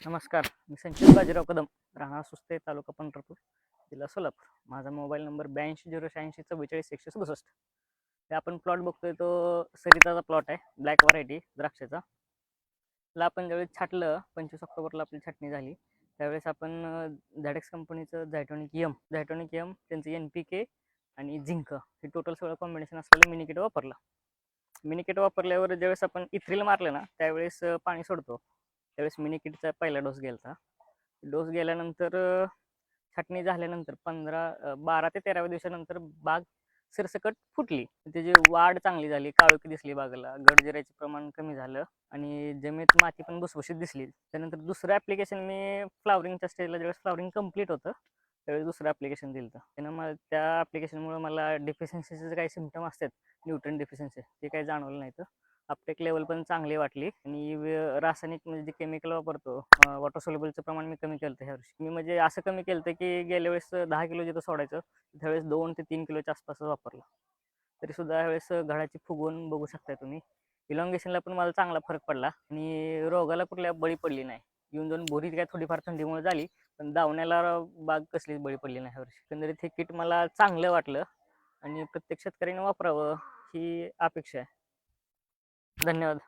नमस्कार. मी संचित बाजीराव कदम राहणार सुस्ते तालुका पंढरपूर जिल्हा सोलापूर. माझा मोबाईल नंबर ब्याऐंशी झिरो शहाऐंशी चव्वेचाळीस एकशे सदुसष्ट. हे आपण प्लॉट बघतोय तो सरिताचा प्लॉट आहे ब्लॅक व्हरायटी द्राक्षाचा. त्याला आपण ज्यावेळेस छाटलं पंचवीस ऑक्टोबरला आपली छाटणी झाली. त्यावेळेस आपण झॅडेक्स कंपनीचं झायटॉनिक यम झायटॉनिक यम त्यांचं एन पी के आणि झिंक हे टोटल सगळं कॉम्बिनेशन असलेलं मिनिकेट वापरलं. मिनिकेट वापरल्यावर ज्यावेळेस आपण इथ्रिल मारलं ना त्यावेळेस पाणी सोडतो. त्यावेळेस मिनी किटचा पहिला डोस गेलता. डोस गेल्यानंतर छाटणी झाल्यानंतर पंधरा बारा ते तेराव्या दिवसानंतर बाग सरसकट फुटली. त्याची वाढ चांगली झाली काळोखी दिसली बागेला गडजिराचे प्रमाण कमी झालं आणि जमिनीत माती पण भुसभुशीत दिसली. त्यानंतर दुसरं ॲप्लिकेशन मी फ्लावरिंगच्या स्टेजला ज्यावेळेस फ्लावरिंग कंप्लीट होतं त्यावेळेस दुसरं ॲप्लिकेशन दिलं त्यानं मला त्या ॲप्लिकेशनमुळे मला डिफिशियन्सीचे काही सिमटम असतात न्यूट्रन डिफिशियन्सी ते काही जाणवलं नाही तर अपटेक लेवल पण चांगली वाटली. आणि रासायनिक म्हणजे जे केमिकल वापरतो वॉटर सोलेबलचं प्रमाण मी कमी केलं ह्या वर्षी. मी म्हणजे असं कमी केलं की गेल्या वेळेस दहा किलो जिथं सोडायचं त्यावेळेस दोन ते तीन किलोच्या आसपासच वापरलं. तरी सुद्धा ह्यावेळेस घडाची फुगवून बघू शकताय तुम्ही. इलॉंगेशनला पण मला चांगला फरक पडला. आणि रोगाला कुठल्या बळी पडली नाही. येऊन जाऊन बोरीत काय थोडीफार थंडीमुळे झाली पण दावण्याला बाग कसलीच बळी पडली नाही ह्या वर्षी. एकंदरीत हे किट मला चांगलं वाटलं. आणि प्रत्येक शेतकऱ्याने वापरावं ही अपेक्षा आहे. धन्यवाद.